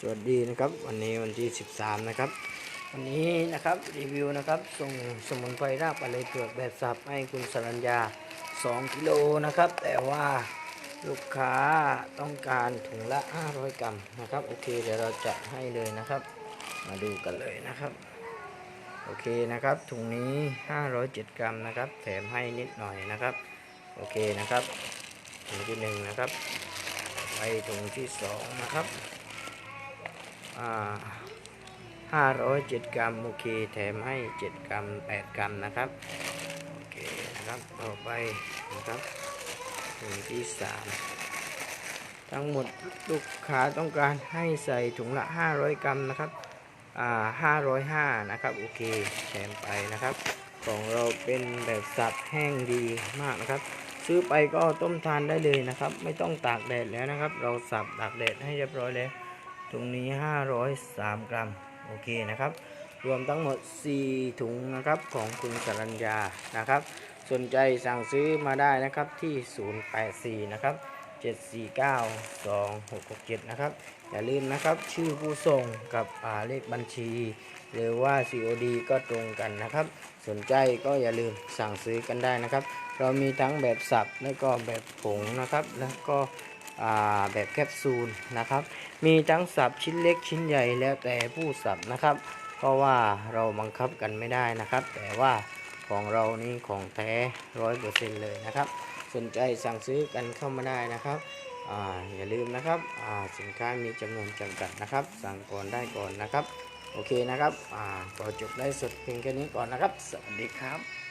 สวัสดีนะครับ วันนี้วันที่ 13 นะครับ วันนี้นะครับรีวิวนะครับส่งสมุนไพรรากปลาเลยเผือกแบบสับให้คุณสรัญญา 2 กิโลนะครับ แต่ว่าลูกค้าต้องการถุงละ 500 กรัมนะครับ โอเคเดี๋ยวเราจะให้เลยนะครับ มาดูกันเลยนะครับ โอเคนะครับถุงนี้ 507 กรัมนะครับ แถมให้นิดหน่อยนะครับ โอเคนะครับถุงที่หนึ่งนะครับไปถุงที่สองนะครับ อ่า507กรัมโอเคแถมให้7กรัม8กรัมนะครับโอเคนะครับต่อไปนะครับถุงที่3ทั้งหมดลูกค้าต้องการให้ใส่ถุงละ500กรัมนะครับอ่า505นะครับโอเคแถมไปนะครับ ของเราเป็นแบบสับแห้งดีมากนะครับ ซื้อไปก็ต้มทานได้เลยนะครับ ไม่ต้องตากแดดแล้วนะครับ เราสับตากแดดให้เรียบร้อยแล้ว ตรงนี้ 503 กรัม โอเคนะครับ รวมทั้งหมด 4 ถุงนะครับของคุณสรัญญานะครับ สนใจสั่งซื้อมาได้นะครับที่ 084 นะครับ 749 2667 นะครับ อย่าลืมนะครับชื่อผู้ส่งกับอ่าเลขบัญชี หรือว่า COD ก็ตรงกันนะครับ สนใจก็อย่าลืมสั่งซื้อกันได้นะครับ เรามีทั้งแบบสับและก็แบบผงนะครับ แล้วก็ แบบแคปซูลนะครับ มีทั้งสับชิ้นเล็กชิ้นใหญ่แล้วแต่ผู้สับนะครับ เพราะว่าเราบังคับกันไม่ได้นะครับ แต่ว่าของเรานี่ของแท้ร้อยเปอร์เซ็นต์เลยนะครับ สนใจสั่งซื้อกันเข้ามาได้นะครับออย่าลืมนะครับสินค้ามีจำนวนจำกัดนะครับ สั่งก่อนได้ก่อนนะครับ โอเคนะครับอ่าก็จบได้สดเพียงแค่นี้ก่อนนะครับ สวัสดีครับ